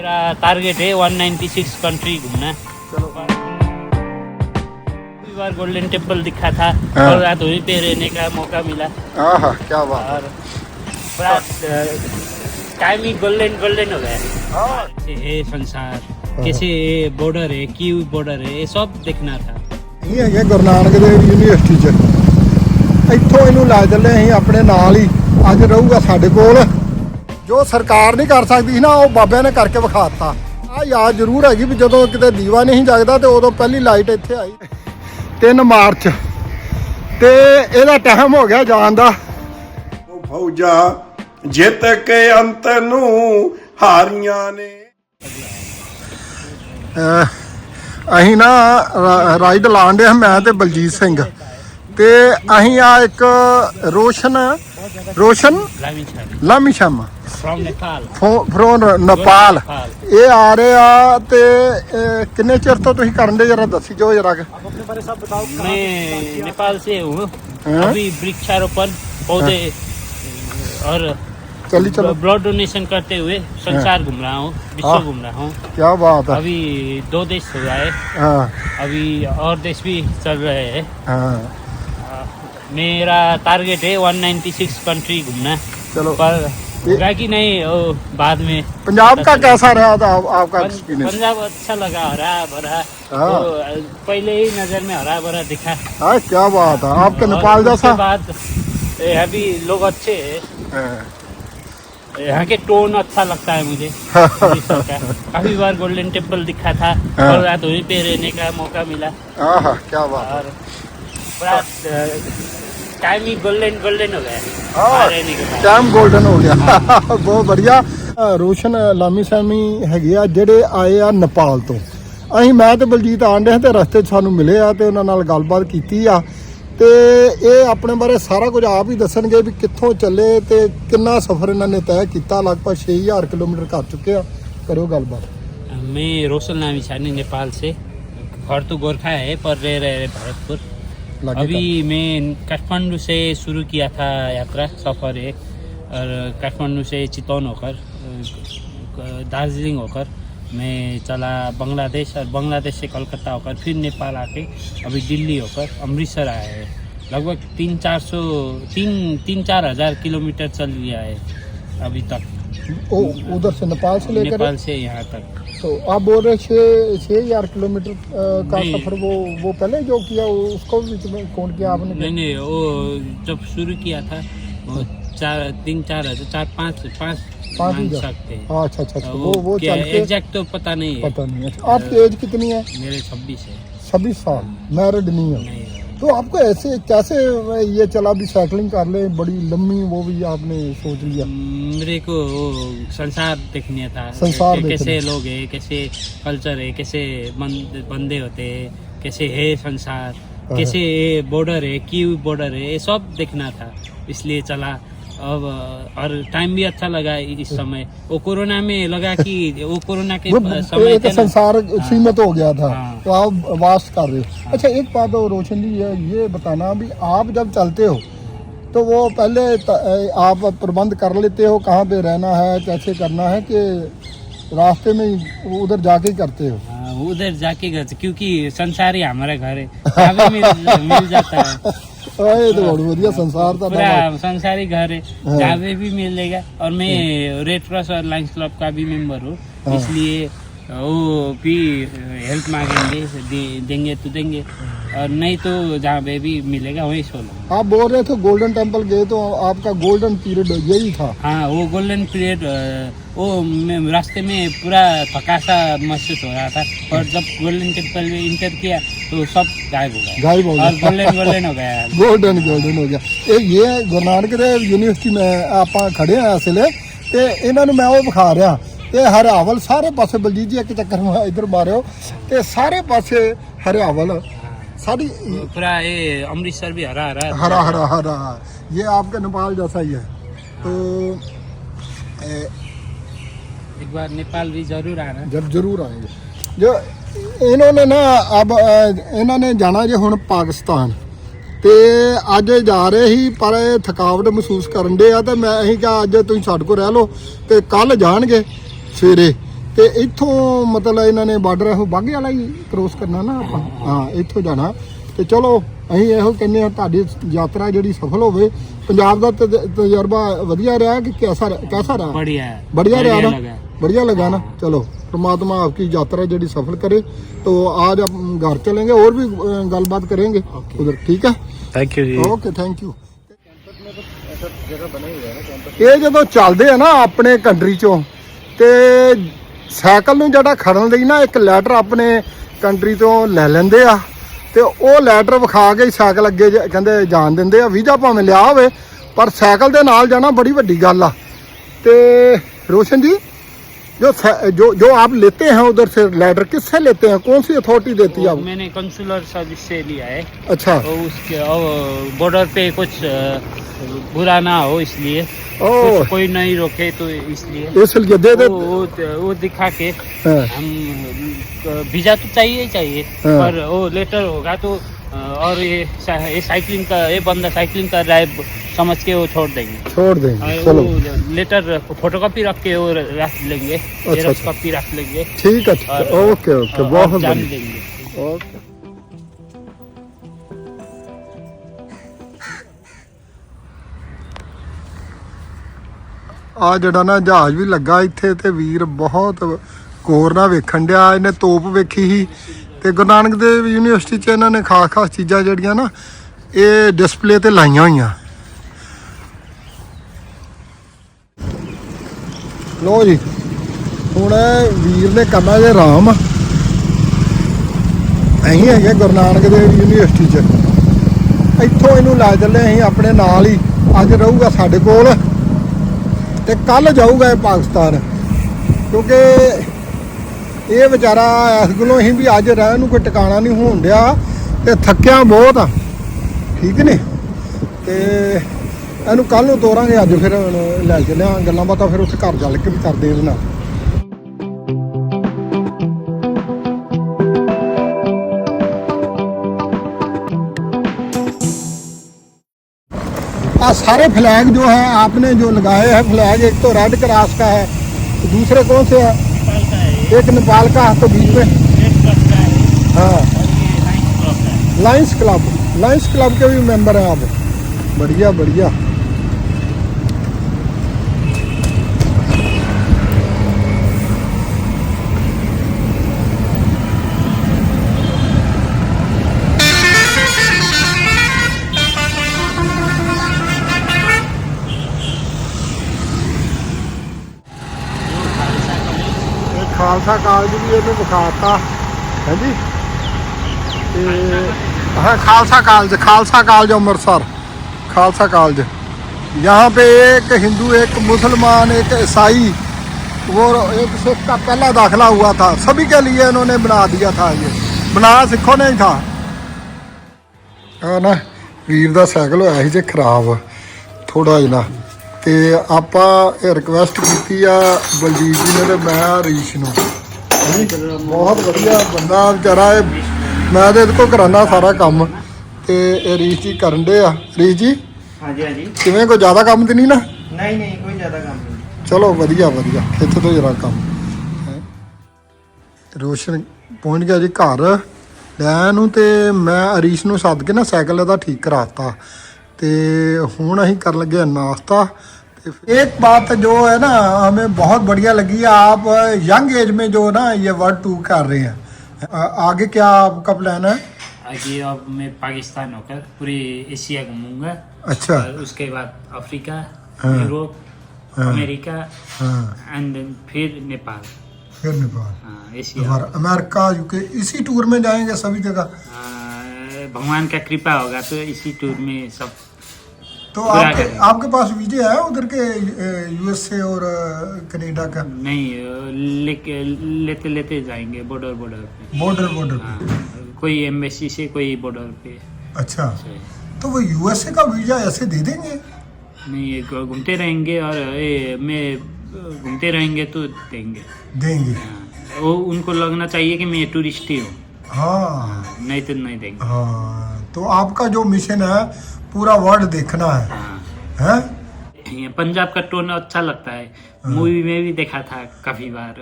मेरा टारगेट है 196 कंट्री घूमना चलो पिछली बार गोल्डन टेम्पल दिखा था हाँ। और रात वहीं पे रहने का मौका मिला आहा क्या बात और पूरा टाइम ही गोल्डन गोल्डन हो गया हाँ कैसे है संसार कैसे बॉर्डर है की बॉर्डर है ये सब देखना था ਇਹ ਹੈਗੇ ਗੁਰੂ ਨਾਨਕ ਦੇਵ ਯੂਨੀਵਰਸਿਟੀ 'ਚ ਇੱਥੋਂ ਇਹਨੂੰ ਲੈ ਚੱਲੇ ਅਸੀਂ ਆਪਣੇ ਨਾਲ ਹੀ ਅੱਜ ਰਹੂਗਾ ਸਾਡੇ ਕੋਲ ਜੋ ਸਰਕਾਰ ਨਹੀਂ ਕਰ ਸਕਦੀ ਸੀ ਨਾ ਉਹ ਬਾਬਿਆਂ ਨੇ ਕਰਕੇ ਵਿਖਾਤਾ। ਆ ਯਾਦ ਜ਼ਰੂਰ ਹੈਗੀ ਵੀ ਜਦੋਂ ਕਿਤੇ ਦੀਵਾ ਨਹੀਂ ਜਗਦਾ ਤੇ ਉਦੋਂ ਪਹਿਲੀ ਲਾਈਟ ਇੱਥੇ ਆਈ। 3 ਮਾਰਚ। ਤੇ ਇਹਦਾ ਟਾਈਮ ਹੋ ਗਿਆ ਜਾਣ ਦਾ। ਉਹ ਫੌਜਾਂ ਜਿੱਤ ਕੇ ਅੰਤ ਨੂੰ ਹਾਰੀਆਂ ਨੇ। ਅਹ ਨਾ ਰਾਈਡ ਲਾਣ ਦੇ ਮੈਂ ਤੇ ਬਲਜੀਤ ਸਿੰਘ। ਤੇ ਅਸੀਂ ਆ ਇੱਕ ਰੋਸ਼ਨ ਰੋਸ਼ਨ लामी छाड़ी ਲਾਮੀ ਸ਼ਮ फ्रॉम नेपाल ਫਰੋਨ ਨੇਪਾਲ नेपाल ਇਹ ਆ ਰਹੇ ਆ ਤੇ ਇਹ ਕਿੰਨੇ ਚਿਰ ਤੋਂ ਤੁਸੀਂ ਕਰਨ ਦੇ ਜਰਾ ਦੱਸੀ ਜੋ ਜਰਾ मैं नेपाल से हूँ हाँ? अभी वृक्षारोपण पौधे और ਚੱਲੀ ਚਲੋ ब्लड डोनेशन करते हुए संसार घूम रहा हूँ हाँ। विश्व घूम रहा हूँ ਕੀ ਬਾਤ ਹੈ अभी दो देश हो गए ਹਾਂ अभी और देश भी चल रहे हैं ਹਾਂ मेरा टारगेट है 196 कंट्री घूमना चलो पर ये- होगा कि नहीं वो बाद में पंजाब का कैसा रहा था आप- आपका पं- एक्सपीरियंस पंजाब अच्छा लगा हरा भरा हाँ। तो पहले ही नजर में हरा भरा दिखा हाँ क्या बात है आपके और नेपाल उसके जैसा बाद यहाँ भी लोग अच्छे हैं हाँ, यहाँ के टोन अच्छा लगता है मुझे अमृतसर का काफी बार गोल्डन टेम्पल दिखा था हाँ। और रात वहीं पे रहने का मौका मिला आहा क्या बात है और पूरा टाइम ही गोल्डन गोल्डन ਹੋ ਗਿਆ। ਬਹੁਤ ਵਧੀਆ। ਰੋਸ਼ਨ ਲਾਮੀ ਸਾਮੀ ਹੈਗੇ ਆ ਜਿਹੜੇ ਆਏ ਆ ਨੇਪਾਲ ਤੋਂ। ਅਸੀਂ ਮੈਂ ਤੇ ਬਲਜੀਤ ਆਂਡੇ ਤੇ ਰਸਤੇ ਸਾਨੂੰ ਮਿਲੇ ਆ ਤੇ ਉਹਨਾਂ ਨਾਲ ਗੱਲਬਾਤ ਕੀਤੀ ਆ। ਤੇ ਇਹ ਆਪਣੇ ਬਾਰੇ ਸਾਰਾ ਕੁਝ ਆਪ ਹੀ ਦੱਸਣਗੇ ਵੀ ਕਿੱਥੋਂ ਚੱਲੇ ਤੇ ਕਿੰਨਾ ਸਫ਼ਰ ਇਹਨਾਂ ਨੇ ਤੈਅ ਕੀਤਾ। ਲਗਭਗ 6000 ਕਿਲੋਮੀਟਰ ਕਰ ਚੁੱਕੇ ਆ। ਕਰੋ ਗੱਲਬਾਤ। ਮੈਂ ਰੋਸ਼ਨ ਲਾਮੀ छानी नेपाल से घर तो गोरखा है पर रह रहे हैं अभी मैं काठमांडू से शुरू किया था यात्रा सफ़र एक और काठमांडू से चितौन होकर दार्जिलिंग होकर मैं चला बांग्लादेश और बांग्लादेश से कोलकाता होकर फिर नेपाल आके अभी दिल्ली होकर अमृतसर आए हैं। लगभग तीन चार सौ तीन तीन चार हजार किलोमीटर चल लिया है अभी तक। ओ उधर से नेपाल से लेकर नेपाल से यहाँ तक। तो आप बोल रहे छः छः हज़ार किलोमीटर का सफ़र वो वो पहले जो किया वो- उसको भी कौन किया आपने? नहीं नहीं वो जब शुरू किया था वो चार तीन चार हज़ार चार पाँच पाँच पाँच सकते हैं। हाँ, अच्छा अच्छा अच्छा। वो वो वो चल के एग्जैक्ट तो पता नहीं है। पता नहीं अच्छा आपकी एज कितनी है? मेरे छब्बीस है। छब्बीस साल। मैरिड नहीं है। तो आपको ऐसे कैसे ये चला भी साइकिलिंग कर ले बड़ी लंबी वो भी आपने सोच लिया मेरे को वो संसार देखने था संसार कि- देखना। कैसे लोग है कैसे कल्चर है कैसे बंद बंदे होते हैं कैसे है संसार हाँ। कैसे बॉर्डर है की बॉर्डर है ये सब देखना था इसलिए चला अब और टाइम भी अच्छा लगा इस समय। वो कोरोना में लगा कि वो कोरोना के समय एक संसार सीमित हो गया था हाँ। तो आप वास्ट कर रहे हो। अच्छा एक बात और रोशन जी ये बताना भी आप जब चलते हो तो वो पहले आप प्रबंध कर लेते हो कहाँ पे रहना है कैसे करना है कि रास्ते में उधर जाके करते हो? हाँ, उधर जाके करते क्योंकि संसार ही हमारा घर है। मिल, मिल जाता है। ਓਏ तो बहुत बढ़िया संसार था पूरा संसारी घर है हाँ। चावे भी मिलेगा और मैं रेड क्रॉस और लाइन्स क्लब का भी मेंबर हूँ हाँ। इसलिए वो भी हेल्प मांगेंगे दे, देंगे तो देंगे और नहीं तो जहाँ पे भी मिलेगा वहीं सो लूँगा आप बोल रहे थे गोल्डन टेम्पल गए तो आपका गोल्डन पीरियड यही था हाँ वो गोल्डन पीरियड वो मैं रास्ते में पूरा थका सा महसूस हो रहा था और जब गोल्डन टेम्पल में इंटर किया तो सब गायब हो गया गायब हो और गया गोल्डन गोल्डन हो गया ਗੋਲਡਨ ਗੋਲਡਨ ਹੋ ਗਿਆ ਇਹ ਇਹ ਗੁਰੂ ਨਾਨਕ ਦੇਵ ਯੂਨੀਵਰਸਿਟੀ ਮੈਂ ਆਪਾਂ ਖੜੇ ਆ ਇਸ ਵੇਲੇ ਤੇ ਇਹਨਾਂ ਨੂੰ ਮੈਂ ਉਹ ਵਿਖਾ ਰਿਹਾ ਤੇ ਹਰਿਆਵਲ ਸਾਰੇ ਪਾਸੇ ਬਲਜੀਤ ਜੀ ਇੱਕ ਚੱਕਰ ਮਾ- ਇੱਧਰ ਮਾਰਿਓ ਤੇ ਸਾਰੇ ਪਾਸੇ ਹਰਿਆਵਲ ਸਾਡੀ पूरा ये अमृतसर भी हरा हरा हरा हरा हरा ये आपके नेपाल जैसा ही है तो ए, एक बार नेपाल भी जरूर आना जब जरूर आएंगे जो इन्होंने ना अब अ, ਇਹਨਾਂ ਨੇ ਜਾਣਾ ਜੇ ਹੁਣ ਪਾਕਿਸਤਾਨ ਤੇ ਅੱਜ ਇਹ ਜਾ ਰਹੇ ਸੀ ਪਰ ਇਹ ਥਕਾਵਟ ਮਹਿਸੂਸ ਕਰਨ ਦੇ ਆ ਤੇ ਮੈਂ ਅਸੀਂ ਕਿਹਾ ਅੱਜ ਤੁਸੀਂ ਸਾਡੇ ਕੋਲ ਰਹਿ ਲਓ ਤੇ ਕੱਲ ਜਾਣਗੇ ਸਵੇਰੇ ਤੇ ਇੱਥੋਂ ਮਤਲਬ ਇਹਨਾਂ ਨੇ ਬਾਰਡਰ ਇਹੋ ਬਾਗੇ ਵਾਲਾ ਹੀ ਕ੍ਰੋਸ ਕਰਨਾ ਨਾ ਆਪਾਂ ਹਾਂ ਇੱਥੋਂ ਜਾਣਾ ਤੇ ਚਲੋ ਅਸੀਂ ਇਹੋ ਕਹਿੰਦੇ ਆ ਤੁਹਾਡੀ ਯਾਤਰਾ ਜਿਹੜੀ ਸਫਲ ਹੋਵੇ ਪੰਜਾਬ ਦਾ ਤਜ- ਤਜਰਬਾ ਵਧੀਆ ਰਿਹਾ ਕਿ ਕਿਹਦਾ ਕਿਹਦਾ ਰਿਹਾ बढ़िया है बढ़िया रहा ना लगा बढ़िया लगा ना चलो परमात्मा आपकी यात्रा जड़ी सफल करे तो आज आप घर चलेंगे और भी अ, गलबात करेंगे उधर ठीक है thank you ji okay thank you ਇਹ ਜਦੋਂ ਚੱਲਦੇ ਆ ਨਾ ਆਪਣੇ ਕੰਟਰੀ ਚੋਂ ਤੇ ਸਾਈਕਲ ਨੂੰ ਜਿਹੜਾ ਖੜਨ ਲਈ ਨਾ ਇੱਕ ਲੈਟਰ ਆਪਣੇ ਕੰਟਰੀ ਤੋਂ ਲੈ ਲੈਂਦੇ ਆ ਤੇ ਉਹ ਲੈਟਰ ਵਿਖਾ ਕੇ ਹੀ ਸਾਈਕਲ ਅੱਗੇ ਜ- ਕਹਿੰਦੇ ਜਾਣ ਦਿੰਦੇ ਆ ਵੀਜ਼ਾ ਭਾਵੇਂ ਲਿਆ ਹੋਵੇ ਪਰ ਸਾਈਕਲ ਦੇ ਨਾਲ ਜਾਣਾ ਬੜੀ ਵੱਡੀ ਗੱਲ ਆ ਤੇ रोशन जी जो सा- जो जो आप लेते हैं उधर से लेटर किससे लेते हैं कौन सी अथॉरिटी देती है आपको मैंने कंसुलर सर्विस से लिया है अच्छा और उसके बॉर्डर पे कुछ अ, बुरा ना हो इसलिए ओ कुछ कोई नहीं रोके तो इसलिए इसलिए दे दे वो, वो, वो दिखा के हाँ, हम अ, वीजा तो चाहिए ही चाहिए हाँ। पर वो लेटर होगा तो अ, और ये सा- ये साइकिलिंग का ये बंदा साइकिलिंग कर रहा है समझ के वो छोड़ देंगे छोड़ देंगे और चलो वो लेटर फोटोकॉपी रख के वो रख लेंगे अच्छा। जेरॉक्स कॉपी रख लेंगे ठीक है ठीक है और- ओके ओके और बहुत जान बढ़िया देंगे ओके ਆ ਜਿਹੜਾ ਨਾ ਜਹਾਜ਼ ਵੀ ਲੱਗਾ ਇੱਥੇ ਤੇ ਵੀਰ ਬਹੁਤ ਕੋਰ ਨਾਲ ਵੇਖਣ ਡਿਆ, ਇਹਨੇ ਤੋਪ ਵੇਖੀ ਸੀ। ਤੇ ਗੁਰੂ ਨਾਨਕ ਦੇਵ ਯੂਨੀਵਰਸਿਟੀ ਚ ਇਹਨਾਂ ਨੇ ਖਾਸ ਖਾਸ ਚੀਜ਼ਾਂ ਜਿਹੜੀਆਂ ਨਾ, ਇਹ ਡਿਸਪਲੇ ਤੇ ਲਾਈਆਂ ਹੋਈਆਂ। ਲੋ ਜੀ, ਹੁਣ ਵੀਰ ਨੇ ਕਰਨਾ ਜੇ ਆਰਾਮ ਅਸੀਂ ਹੈਗੇ ਗੁਰੂ ਨਾਨਕ ਦੇਵ ਯੂਨੀਵਰਸਿਟੀ 'ਚ। ਇੱਥੋਂ ਇਹਨੂੰ ਲੈ ਚੱਲੇ ਅਸੀਂ ਆਪਣੇ ਨਾਲ ਹੀ। ਅੱਜ ਰਹੂਗਾ ਸਾਡੇ ਕੋਲ। ਤੇ ਕੱਲ ਜਾਊਗਾ ਇਹ ਪਾਕਿਸਤਾਨ। ਕਿਉਂਕਿ ਇਹ ਵਿਚਾਰਾ ਇਸ ਗੱਲੋਂ ਹੀ ਵੀ ਅੱਜ ਰਹਿਣ ਨੂੰ ਕੋਈ ਟਿਕਾਣਾ ਨਹੀਂ ਹੋਣ ਡਿਆ ਤੇ ਥੱਕਿਆ ਬਹੁਤ ਆ। ਠੀਕ ਨੇ ਤੇ ਇਹਨੂੰ ਕੱਲ ਨੂੰ ਤੋਰਾਂਗੇ, ਅੱਜ ਫਿਰ ਹੁਣ ਲੈ ਚੱਲਿਆ, ਗੱਲਾਂ ਬਾਤਾਂ ਫਿਰ ਉੱਥੇ ਘਰ ਚੱਲ ਕੇ ਵੀ ਕਰਦੇ ਇਹਦੇ ਨਾਲ। आ सारे फ्लैग जो है, आपने जो लगाए हैं फ्लैग एक तो रेड क्रॉस का है तो दूसरे कौन से है? एक नेपाल का है तो बीच में। है। लाइंस क्लब लाइंस क्लब के भी मेंबर हैं आप। बढ़िया बढ़िया। ਖਾਲਸਾ ਕਾਲਜ ਵੀ ਇਹਨੂੰ ਵਿਖਾਤਾ ਹਾਂਜੀ ਤੇ हाँ Khalsa college Khalsa college Amritsar Khalsa college यहाँ पे एक हिंदू एक मुसलमान एक ईसाई वो एक सिख का पहला दाखिला हुआ था सभी के लिए इन्होंने बना दिया था ये बनाया सिखों ने ही था ਆ ਨਾ ਵੀਰ ਦਾ ਸਾਈਕਲ ਹੋਇਆ ਸੀ ਜੇ ਖਰਾਬ ਥੋੜਾ ਜਿਹਾ ਤੇ ਆਪਾਂ ਇਹ ਰਿਕਵੈਸਟ ਕੀਤੀ ਆ ਬਲਜੀਤ ਜੀ ਨੇ ਤੇ ਮੈਂ ਰੀਸ਼ ਨੂੰ ਹਾਂਜੀ, ਬਹੁਤ ਵਧੀਆ ਬੰਦਾ ਵਿਚਾਰਾ ਇਹ ਮੈਂ ਇਹਦੇ ਕੋਲ ਕਰਾਨਾ ਸਾਰਾ ਕੰਮ ਤੇ ਇਹ ਰੀਸ਼ ਜੀ ਕਰਨ ਦੇ ਆ। ਰੀਸ਼ ਜੀ? ਹਾਂਜੀ ਹਾਂਜੀ। ਕੋਈ ਜ਼ਿਆਦਾ ਕੰਮ ਨਹੀਂ ਨਾ? ਨਹੀਂ ਨਹੀਂ ਕੋਈ ਜ਼ਿਆਦਾ ਕੰਮ ਨਹੀਂ। ਚਲੋ ਵਧੀਆ ਵਧੀਆ। ਇੱਥੇ ਤੋਂ ਜਰਾ ਕੰਮ। ਰੋਸ਼ਨ ਪਹੁੰਚ ਗਿਆ ਜੀ ਘਰ। ਲੈ ਨੂੰ ਤੇ ਮੈਂ ਅਰੀਸ਼ ਨੂੰ ਸੱਦ ਕੇ ਨਾ ਸਾਈਕਲ ਇਹਦਾ ਠੀਕ ਕਰਾਤਾ। ਤੇ ਹੁਣ ਅਸੀਂ ਕਰਨ ਲੱਗੇ ਨਾਸਤਾ। एक बात जो है ना हमें बहुत बढ़िया लगी। आप यंग एज में जो ना ये वर्ल्ड टूर कर रहे हैं। आगे क्या आपका प्लान है? आगे अब मैं पाकिस्तान होकर पूरी एशिया घूमूँगा। अच्छा। और उसके बाद अफ्रीका हाँ। यूरोप हाँ। अमेरिका हाँ। एंड फिर नेपाल। फिर नेपाल। हाँ, एशिया। दोबारा अमेरिका यूके इसी टूर में जाएँगे सभी जगह? भगवान का कृपा होगा तो इसी टूर में सब तो आपके आपके पास वीजे है उधर के यूएसए और कनाडा का? नहीं लेके लेते लेते जाएँगे बॉर्डर बॉर्डर पे। बॉर्डर बॉर्डर हाँ, पे कोई एम्बेसी से कोई बॉर्डर पे। अच्छा। तो वो यूएसए का वीज़ा ऐसे दे देंगे? नहीं घूमते रहेंगे और ये मैं घूमते रहेंगे तो देंगे। देंगे। हाँ, वो उनको लगना चाहिए कि मैं टूरिस्ट ही हूँ। हाँ। नहीं तो नहीं देंगे। हाँ तो आपका जो मिशन है पूरा वर्ल्ड देखना है। हाँ। हैं? पंजाब का टोन अच्छा लगता है। मूवी में भी देखा था काफ़ी बार।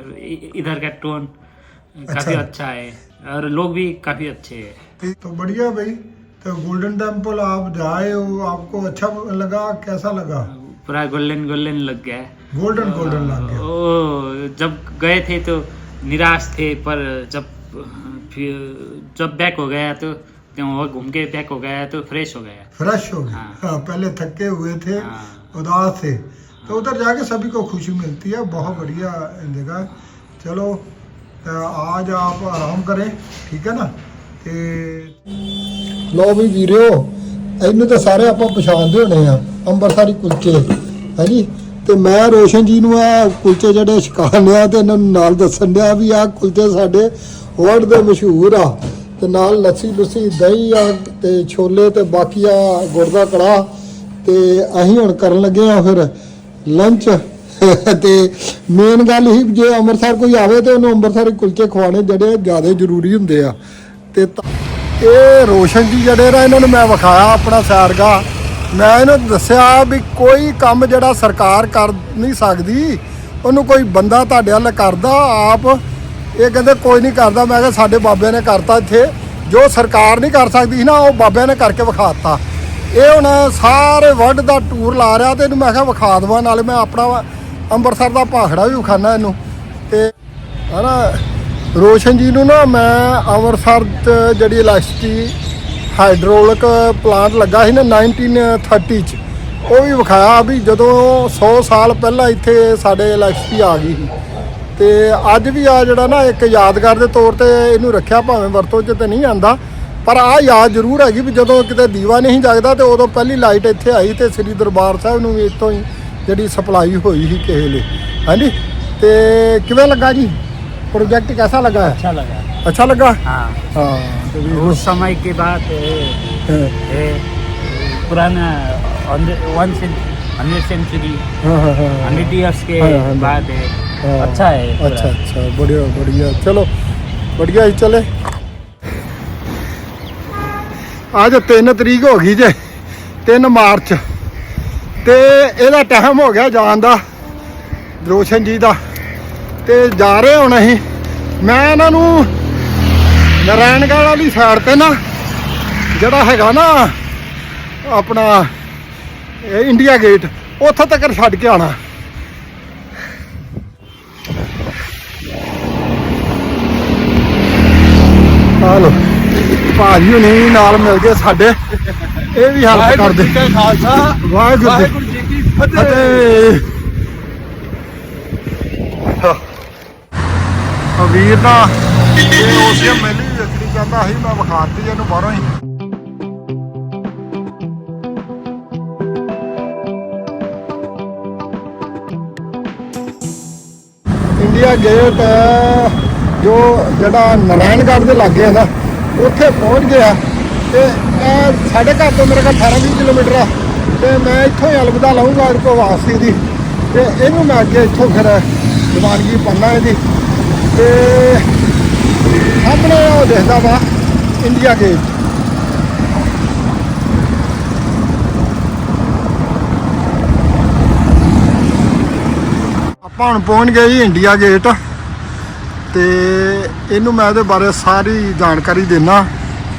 इधर का टोन काफ़ी अच्छा। अच्छा है और लोग भी काफ़ी अच्छे हैं। तो बढ़िया भाई। तो गोल्डन टेंपल आप जाए हो आपको अच्छा लगा कैसा लगा? पूरा गोल्डन गोल्डन लग गया। है गोल्डन गोल्डन लग गया। ओ जब गए थे तो निराश थे पर जब फिर जब बैक हो गया तो तो वो घूम के बैक हो गया तो फ्रेश हो गया फ्रेश हो गए हाँ। हाँ पहले थके हुए थे हाँ। उदास थे तो उधर जाके सभी को खुशी मिलती है बहुत बढ़िया जगह चलो तो आज आप आराम करें ठीक है ना ਤੇ ਲੋ ਵੀ ਵੀਰਿਓ ਇਹਨੂੰ ਤਾਂ ਸਾਰੇ ਆਪਾਂ ਪਛਾਣਦੇ ਹੋਣੇ ਆ ਅੰਮ੍ਰਿਤਸਰੀ ਕੁਲਚੇ ਹਾਂਜੀ ਤੇ ਮੈਂ ਰੋਸ਼ਨ ਜੀ ਨੂੰ ਆ ਕੁਲਚੇ ਜਿਹੜੇ ਛਕਾਉਂਦੇ ਆ ਤੇ ਇਹਨਾਂ ਨੂੰ ਨਾਲ ਦੱਸਣ ਡਿਆ ਵੀ ਆ ਕੁਲਚੇ ਸਾਡੇ ਵਰਲਡ ਦੇ ਮਸ਼ਹੂਰ ਆ ਤੇ ਨਾਲ ਲੱਸੀ ਲੁੱਸੀ, ਦਹੀਂ ਆ ਤੇ ਛੋਲੇ ਤੇ ਬਾਕੀ ਆ ਗੁੜ ਦਾ ਕੜਾ ਤੇ ਅਸੀਂ ਹੁਣ ਕਰਨ ਲੱਗੇ ਆ ਫਿਰ ਲੰਚ ਤੇ ਮੇਨ ਗੱਲ ਹੀ ਜੇ ਅੰਮ੍ਰਿਤਸਰ ਕੋਈ ਆਵੇ ਤੇ ਉਹਨੂੰ ਅੰਮ੍ਰਿਤਸਰੀ ਕੁਲਚੇ ਖਵਾਣੇ ਜਿਹੜੇ ਜ਼ਿਆਦਾ ਜ਼ਰੂਰੀ ਹੁੰਦੇ ਆ। ਤੇ ਇਹ ਰੋਸ਼ਨ ਜੀ ਜਿਹੜੇ ਨਾ ਇਹਨਾਂ ਨੂੰ ਮੈਂ ਵਿਖਾਇਆ ਆਪਣਾ ਸੈਰਗਾ, ਮੈਂ ਇਹਨੂੰ ਦੱਸਿਆ ਵੀ ਕੋਈ ਕੰਮ ਜਿਹੜਾ ਸਰਕਾਰ ਕਰ ਨਹੀਂ ਸਕਦੀ, ਉਹਨੂੰ ਕੋਈ ਬੰਦਾ ਤੁਹਾਡੇ ਵੱਲ ਕਰਦਾ, ਆਪ ਇਹ ਕਹਿੰਦੇ ਕੋਈ ਨਹੀਂ ਕਰਦਾ। ਮੈਂ ਕਿਹਾ ਸਾਡੇ ਬਾਬਿਆਂ ਨੇ ਕਰਤਾ ਇੱਥੇ। ਜੋ ਸਰਕਾਰ ਨਹੀਂ ਕਰ ਸਕਦੀ ਸੀ ਨਾ, ਉਹ ਬਾਬਿਆਂ ਨੇ ਕਰਕੇ ਵਿਖਾਤਾ ਇਹ ਹੁਣ ਸਾਰੇ ਵਰਲਡ ਦਾ ਟੂਰ ਲਾ ਰਿਹਾ ਤੇ ਇਹਨੂੰ ਮੈਂ ਕਿਹਾ ਵਿਖਾ ਦਵਾਂ, ਨਾਲੇ ਮੈਂ ਆਪਣਾ ਅੰਮ੍ਰਿਤਸਰ ਦਾ ਭਾਖੜਾ ਵੀ ਵਿਖਾਣਾ ਇਹਨੂੰ। ਤੇ ਹਨਾ, ਰੋਸ਼ਨ ਜੀ ਨੂੰ ਨਾ ਮੈਂ ਅੰਮ੍ਰਿਤਸਰ 'ਚ ਜਿਹੜੀ ਇਲੈਕਟ੍ਰਿਸਿਟੀ ਹਾਈਡਰੋਲਿਕ ਪਲਾਂਟ ਲੱਗਾ ਸੀ ਨਾ 1930 ਚ, ਉਹ ਵੀ ਵਿਖਾਇਆ ਵੀ ਜਦੋਂ 100 ਸਾਲ ਪਹਿਲਾਂ ਇੱਥੇ ਸਾਡੇ ਇਲੈਕਟ੍ਰਿਸਿਟੀ ਆ ਗਈ ਸੀ। ਤੇ ਅੱਜ ਵੀ ਆ ਜਿਹੜਾ ਨਾ ਇੱਕ ਯਾਦਗਾਰ ਦੇ ਤੌਰ ਤੇ ਇਹਨੂੰ ਰੱਖਿਆ ਭਾਵੇਂ ਵਰਤੋਂ 'ਚ ਤੇ ਨਹੀਂ ਆਂਦਾ ਪਰ ਆ ਯਾਦ ਜ਼ਰੂਰ ਹੈਗੀ ਵੀ ਜਦੋਂ ਕਿਤੇ ਦੀਵਾ ਨਹੀਂ ਜਗਦਾ ਤੇ ਉਦੋਂ ਪਹਿਲੀ ਲਾਈਟ ਇੱਥੇ ਆਈ ਤੇ ਸ੍ਰੀ ਦਰਬਾਰ ਸਾਹਿਬ ਨੂੰ ਵੀ ਇੱਥੋਂ ਹੀ ਜਿਹੜੀ ਸਪਲਾਈ ਹੋਈ ਸੀ ਕਿਸੇ ਲਈ ਹਾਂਜੀ ਤੇ ਕਿਵੇਂ ਲੱਗਾ ਜੀ प्रोजेक्ट कैसा लगा है अच्छा लगा अच्छा लगा हाँ हाँ तो भी उस समय के बाद ए, हाँ, ए, पुराना वन हंड्रेड सेंचुरी हाँ, हाँ, हाँ, हंड्रेड ईयर्स के हाँ, हाँ, बाद ए, हाँ, अच्छा है पूरा। अच्छा अच्छा बढ़िया बढ़िया चलो बढ़िया ही चले ਅੱਜ 3 ਤਰੀਕ ਹੋ ਗਈ ਜੇ 3 ਮਾਰਚ ਤੇ ਇਹਦਾ ਟਾਈਮ ਹੋ ਗਿਆ ਜਾਣ ਦਾ ਰੋਸ਼ਨ ਜੀ ਦਾ ਤੇ ਜਾ ਰਹੇ ਹੁਣ ਅਸੀਂ ਮੈਂ ਇਹਨਾਂ ਨੂੰ ਨਾਰਾਇਣਗੜ੍ਹ ਵਾਲੀ ਸਾਈਡ ਤੇ ਨਾ ਜਿਹੜਾ ਹੈਗਾ ਨਾ ਆਪਣਾ ਇਹ ਇੰਡੀਆ ਗੇਟ ਉੱਥੋਂ ਤੱਕ ਛੱਡ ਕੇ ਆਣਾ ਭਾਜੀ ਹੁਣੀ ਨਾਲ ਮਿਲ ਗਏ ਸਾਡੇ। ਇਹ ਵੀ ਹੈਲਪ ਕਰਦੇ। ਖਾਲਸਾ। ਵਾਹਿਗੁਰੂ ਜੀ ਕੀ ਫਤਿਹ। ਆ ਵੀਰ ਦਾ ਇਹ ਉਸੇ ਮੈਨੂੰ ਵੀ ਵੇਖਣੀ ਚਾਹੁੰਦਾ ਸੀ ਮੈਂ ਵਿਖਾਤੀ ਇਹਨੂੰ ਬਾਹਰੋਂ ਹੀ। ਇੰਡੀਆ ਗੇਟ ਜੋ ਜਿਹੜਾ ਨਾਰਾਇਣਗੜ੍ਹ ਦੇ ਲਾਗੇ ਹੈ ਨਾ ਉੱਥੇ ਪਹੁੰਚ ਗਿਆ ਤੇ ਇਹ ਸਾਡੇ ਘਰ ਤੋਂ ਮੇਰੇ ਕੋਲ 18 ਕਿਲੋਮੀਟਰ ਆ ਤੇ ਮੈਂ ਇੱਥੋਂ ਹੀ ਅਲਵਿਦਾ ਲਾਉਂਗਾ ਇਹ ਕੋ ਵਾਸੀ ਦੀ ਤੇ ਇਹਨੂੰ ਮੈਂ ਅੱਗੇ ਇੱਥੋਂ ਫਿਰ ਦੀਵਾਨਗੀ ਪੰਨਾ ਇਹਦੀ ਤੇ ਸਾਹਮਣੇ ਉਹ ਦੇਖਦਾ ਵਾ ਇੰਡੀਆ ਗੇਟ। ਆਪਾਂ ਹੁਣ ਪਹੁੰਚ ਗਏ ਜੀ ਇੰਡੀਆ ਗੇਟ। ਤੇ ਇਹਨੂੰ ਮੈਂ ਇਹਦੇ ਬਾਰੇ ਸਾਰੀ ਜਾਣਕਾਰੀ ਦੇਣਾ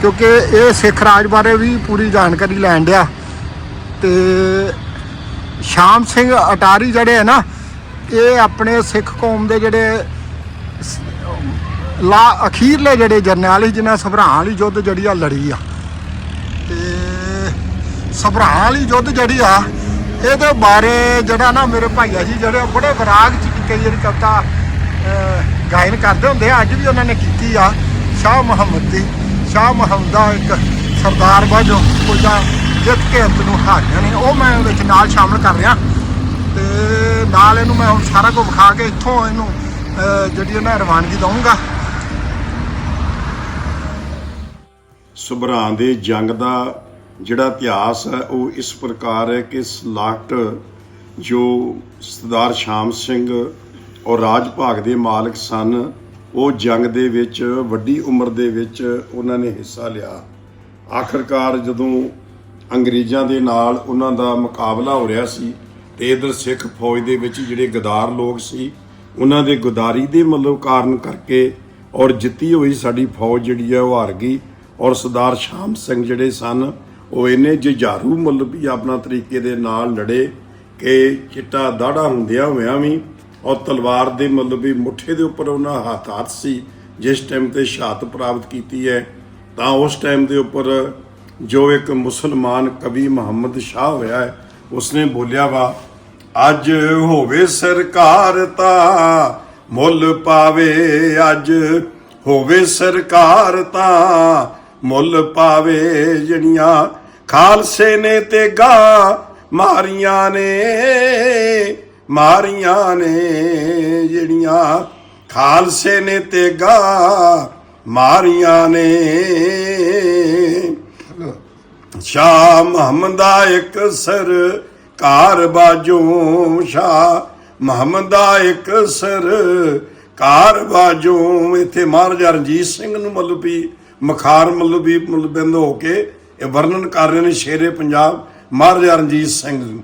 ਕਿਉਂਕਿ ਇਹ ਸਿੱਖ ਰਾਜ ਬਾਰੇ ਵੀ ਪੂਰੀ ਜਾਣਕਾਰੀ ਲੈਣ ਡਿਆ। ਤੇ ਸ਼ਾਮ ਸਿੰਘ ਅਟਾਰੀ ਜਿਹੜੇ ਹੈ ਨਾ, ਇਹ ਆਪਣੇ ਸਿੱਖ ਕੌਮ ਦੇ ਜਿਹੜੇ ਲਾ, ਅਖੀਰਲੇ ਜਿਹੜੇ ਜਰਨੈਲ ਸੀ ਜਿਨ੍ਹਾਂ ਸਭਰਾਂ ਵਾਲੀ ਯੁੱਧ ਜਿਹੜੀ ਆ ਲੜੀ ਆ। ਤੇ ਸਭਰਾਂ ਵਾਲੀ ਯੁੱਧ ਜਿਹੜੀ ਆ, ਇਹਦੇ ਬਾਰੇ ਜਿਹੜਾ ਨਾ ਮੇਰੇ ਭਾਈਆ ਜੀ ਜਿਹੜੇ ਬੜੇ ਵਿਰਾਗ ਚ ਕਈ ਵਾਰੀ ਕਵਿਤਾ। ਗਾਇਨ ਕਰਦੇ ਹੁੰਦੇ ਆ, ਅੱਜ ਵੀ ਉਹਨਾਂ ਨੇ ਕੀਤੀ ਆ। ਸ਼ਾਹ ਮੁਹੰਮਦ ਦੀ, ਸ਼ਾਹ ਮੁਹੰਮਦ ਦਾ ਇੱਕ ਸਰਦਾਰ ਵਜੋਂ ਕੁਝਾ ਜਿੱਤ ਕੇ ਨੂੰ ਹਾਰਿਆ ਨੇ। ਉਹ ਮੈਂ ਵਿੱਚ ਨਾਲ ਸ਼ਾਮਲ ਕਰ ਰਿਹਾ। ਤੇ ਨਾਲ ਇਹਨੂੰ ਮੈਂ ਹੁਣ ਸਾਰਾ ਕੁਝ ਵਿਖਾ ਕੇ ਇੱਥੋਂ ਇਹਨੂੰ ਜਿਹੜੀ ਇਹਨਾਂ ਰਵਾਨਗੀ ਦਊਂਗਾ। ਸੁਭਰਾਂ ਦੇ ਜੰਗ ਦਾ ਜਿਹੜਾ ਇਤਿਹਾਸ ਹੈ, ਉਹ ਇਸ ਪ੍ਰਕਾਰ ਹੈ ਕਿ ਸਲਾਟ ਜੋ ਸਰਦਾਰ ਸ਼ਾਮ ਸਿੰਘ ਔਰ ਰਾਜ ਭਾਗ ਦੇ ਮਾਲਕ ਸਨ। ਉਹ ਜੰਗ ਦੇ ਵਿੱਚ, ਵੱਡੀ ਉਮਰ ਦੇ ਵਿੱਚ ਉਹਨਾਂ ਨੇ ਹਿੱਸਾ ਲਿਆ। ਆਖਰਕਾਰ ਜਦੋਂ ਅੰਗਰੇਜ਼ਾਂ ਦੇ ਨਾਲ ਉਹਨਾਂ ਦਾ ਮੁਕਾਬਲਾ ਹੋ ਰਿਹਾ ਸੀ ਤੇ ਇਧਰ ਸਿੱਖ ਫੌਜ ਦੇ ਵਿੱਚ ਜਿਹੜੇ ਗਦਾਰ ਲੋਕ ਸੀ, ਉਹਨਾਂ ਦੇ ਗਦਾਰੀ ਦੇ ਮਤਲਬ ਕਾਰਨ ਕਰਕੇ ਔਰ ਜਿੱਤੀ ਹੋਈ ਸਾਡੀ ਫੌਜ ਜਿਹੜੀ ਹੈ ਉਹ ਹਾਰ ਗਈ ਔਰ ਸਰਦਾਰ ਸ਼ਾਮ ਸਿੰਘ ਜਿਹੜੇ ਸਨ, ਉਹ ਇੰਨੇ ਜੁਝਾਰੂ ਮਤਲਬ ਵੀ ਆਪਣਾ ਤਰੀਕੇ ਦੇ ਨਾਲ ਲੜੇ ਕਿ ਚਿੱਟਾ ਦਾੜਾ ਹੁੰਦਿਆਂ ਹੋਇਆਂ ਵੀ ਔਰ ਤਲਵਾਰ ਦੇ ਮਤਲਬ ਵੀ ਮੁੱਠੇ ਦੇ ਉੱਪਰ ਉਹਨਾਂ ਹਥਾਰ ਸੀ, ਜਿਸ ਟਾਈਮ ਤੇ ਸ਼ਹਾਦਤ ਪ੍ਰਾਪਤ ਕੀਤੀ ਹੈ, ਤਾਂ ਉਸ ਟਾਈਮ ਦੇ ਉੱਪਰ ਜੋ ਇੱਕ ਮੁਸਲਮਾਨ ਕਵੀ ਮੁਹੰਮਦ ਸ਼ਾਹ ਹੋਇਆ ਹੈ, ਉਸਨੇ ਬੋਲਿਆ ਵਾ, ਅੱਜ ਹੋਵੇ ਸਰਕਾਰ ਤਾਂ ਮੁੱਲ ਪਾਵੇ ਅੱਜ, ਹੋਵੇ ਸਰਕਾਰ ਤਾਂ ਮੁੱਲ ਪਾਵੇ ਜਿਹੜੀਆਂ ਖਾਲਸੇ ਨੇ ਤੇ ਗਾ ਮਾਰੀਆਂ ਨੇ। ਮਾਰੀਆਂ ਨੇ ਜਿਹੜੀਆਂ ਖਾਲਸੇ ਨੇ ਤੇ ਗਾ ਮਾਰੀਆਂ ਨੇ। ਸ਼ਾਹ ਮੁਹੰਮਦਾ ਇੱਕ ਸਰ ਕਾਰ ਬਾਜੋਂ, ਸ਼ਾਹ ਮੁਹੰਮਦਾ ਇੱਕ ਸਰ ਕਾਰ ਬਾਜੋਂ। ਇੱਥੇ ਮਹਾਰਾਜਾ ਰਣਜੀਤ ਸਿੰਘ ਨੂੰ ਮਤਲਬ ਵੀ ਮਖਾਰ ਮਤਲਬ ਵੀ ਮਤਲਬ ਬਿੰਦ ਹੋ ਕੇ ਇਹ ਵਰਣਨ ਕਰ ਰਹੇ ਨੇ ਸ਼ੇਰੇ ਪੰਜਾਬ ਮਹਾਰਾਜਾ ਰਣਜੀਤ ਸਿੰਘ।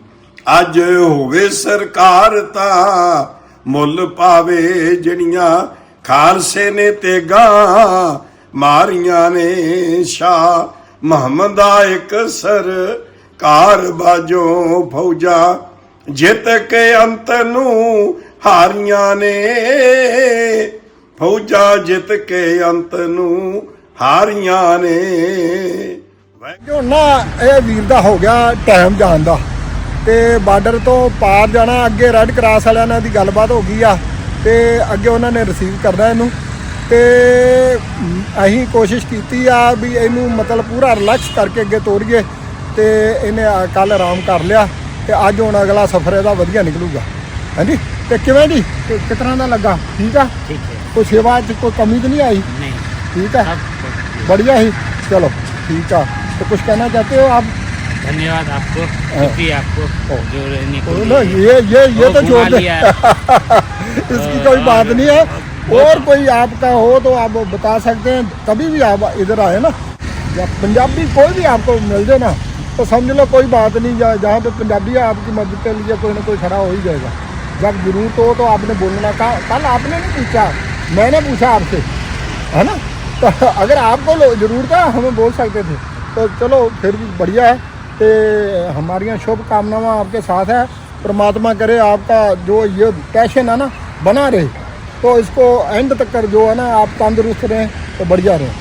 ਅੱਜ ਹੋਵੇ ਸਰਕਾਰ ਤਾਂ ਮੁੱਲ ਪਾਵੇ ਜਿਹੜੀਆਂ ਖਾਲਸੇ ਨੇ ਤੇ ਗਾਂ ਮਾਰੀਆਂ ਨੇ ਸ਼ਾਹ। ਮੁਹੰਮਦ ਦਾ ਇੱਕ ਸਰ ਕਾਰ ਬਾਜੋਂ ਫੌਜਾਂ, ਜਿੱਤ ਕੇ ਅੰਤ ਨੂੰ ਹਾਰੀਆਂ ਨੇ। ਫੌਜਾਂ ਜਿੱਤ ਕੇ ਅੰਤ ਨੂੰ ਹਾਰੀਆਂ ਨੇ। ਜੋ ਇਹ ਵੀਰ ਦਾ ਹੋ ਗਿਆ, ਟਾਈਮ ਜਾਣ ਦਾ। ਤੇ ਬਾਰਡਰ ਤੋਂ ਪਾਰ ਜਾਣਾ ਅੱਗੇ ਰੈੱਡ ਕਰਾਸ ਵਾਲਿਆਂ ਨਾਲ ਦੀ ਗੱਲਬਾਤ ਹੋ ਗਈ ਆ ਤੇ ਅੱਗੇ ਉਹਨਾਂ ਨੇ ਰਿਸੀਵ ਕਰਨਾ ਇਹਨੂੰ ਤੇ ਮ, ਅਸੀਂ ਕੋਸ਼ਿਸ਼ ਕੀਤੀ ਆ ਵੀ ਇਹਨੂੰ ਮਤਲਬ ਪੂਰਾ ਰਿਲੈਕਸ ਕਰਕੇ ਅੱਗੇ ਤੋਰੀਏ ਤੇ ਇਹਨੇ ਕੱਲ ਆਰਾਮ ਕਰ ਲਿਆ ਤੇ ਅੱਜ ਹੁਣ ਅਗਲਾ ਸਫ਼ਰ ਇਹਦਾ ਵਧੀਆ ਨਿਕਲੂਗਾ ਹਾਂਜੀ ਤੇ ਕਿਵੇਂ ਜੀ ਕਿ- ਕਿਸ ਤਰ੍ਹਾਂ ਦਾ ਲੱਗਾ ਠੀਕ ਆ ठीक है ਕੋਈ ਸੇਵਾ 'ਚ ਕੋਈ ਕਮੀ ਤਾਂ ਨਹੀਂ ਆਈ नहीं ਠੀਕ ਆ सब कुछ बढ़िया ही चलो ठीक है तो कुछ कहना चाहते हो आप धन्यवाद आपको शुक्रिया आपको जो रहने को ना। ये ये ये तो छोड़ दे। इसकी कोई बात नहीं है। और कोई आपका हो तो आप बता सकते हैं। कभी भी आप इधर आए ना या पंजाबी कोई भी आपको मिल जाए ना तो समझ लो कोई बात नहीं जा- जहाँ पे पंजाबी है आपकी मदद के लिए कोई ना कोई खड़ा हो ही जाएगा। जब ज़रूरत हो तो आपने बोलना। का- कल आपने नहीं पूछा मैंने पूछा आपसे है ना? तो अगर आपको ज़रूरत है हमें बोल सकते थे। तो चलो फिर भी बढ़िया है। कि हमारी शुभकामनाएं आपके साथ है परमात्मा करे आपका जो ये पैशन है ना बना रहे तो इसको एंड तक कर जो है ना आप तंदुरुस्त रहें तो बढ़िया रहें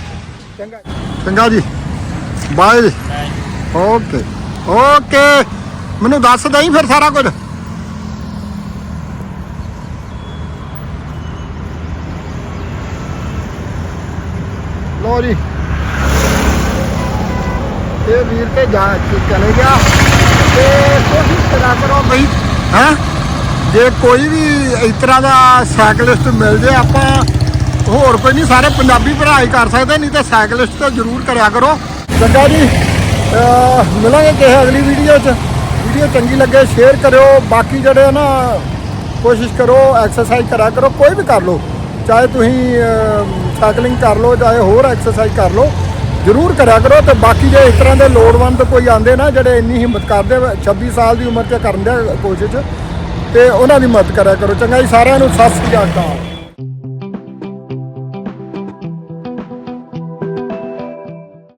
चंगा चंगा जी बाय जी ਓਕੇ ਓਕੇ ਮੈਨੂੰ ਦੱਸ ਦਈ ਫਿਰ ਸਾਰਾ ਕੁਝ ਲੋ ਜੀ ਇਹ ਵੀਰ ਤੇ ਜਾ ਕੇ ਚਲੇ ਗਿਆ। ਤੇ ਕੋਸ਼ਿਸ਼ ਕਰਾ ਕਰੋ ਬਈ। ਹਾਂ? ਜੇ ਕੋਈ ਵੀ ਇਸ ਤਰ੍ਹਾਂ ਦਾ ਸਾਈਕਲਿਸਟ ਮਿਲ ਜੇ, ਆਪਾਂ ਹੋਰ ਕੋਈ ਨਹੀਂ, ਸਾਰੇ ਪੰਜਾਬੀ ਭਰਾ ਹੀ ਕਰ ਸਕਦੇ, ਨਹੀਂ ਤਾਂ ਸਾਈਕਲਿਸਟ ਤਾਂ ਜ਼ਰੂਰ ਕਰਿਆ ਕਰੋ। ਚੰਗਾ ਜੀ ਮਿਲਾਂਗੇ ਕਿਸੇ ਅਗਲੀ ਵੀਡੀਓ 'ਚ। ਵੀਡੀਓ ਚੰਗੀ ਲੱਗੇ, ਸ਼ੇਅਰ ਕਰਿਓ। ਬਾਕੀ ਜਿਹੜੇ ਨਾ, ਕੋਸ਼ਿਸ਼ ਕਰੋ, ਐਕਸਰਸਾਈਜ਼ ਕਰਿਆ ਕਰੋ, ਕੋਈ ਵੀ ਕਰ ਲਓ। ਚਾਹੇ ਤੁਸੀਂ ਸਾਈਕਲਿੰਗ ਕਰ ਲਓ, ਚਾਹੇ ਹੋਰ ਐਕਸਰਸਾਈਜ਼ ਕਰ ਲਓ। ਜ਼ਰੂਰ ਕਰਿਆ ਕਰੋ ਤੇ ਬਾਕੀ ਜੇ ਇਸ ਤਰ੍ਹਾਂ ਦੇ ਲੋੜਵੰਦ ਕੋਈ ਆਂਦੇ ਨਾ ਜਿਹੜੇ ਇੰਨੀ ਹਿੰਮਤ ਕਰਦੇ 26 ਸਾਲ ਦੀ ਉਮਰ 'ਚ ਕਰਨ ਦੇ ਕੋਸ਼ਿਸ਼, ਤੇ ਉਹਨਾਂ ਦੀ ਮਦਦ ਕਰਿਆ ਕਰੋ। ਚੰਗਾ ਜੀ, ਸਾਰਿਆਂ ਨੂੰ ਸਤਿ ਸ੍ਰੀ ਅਕਾਲ।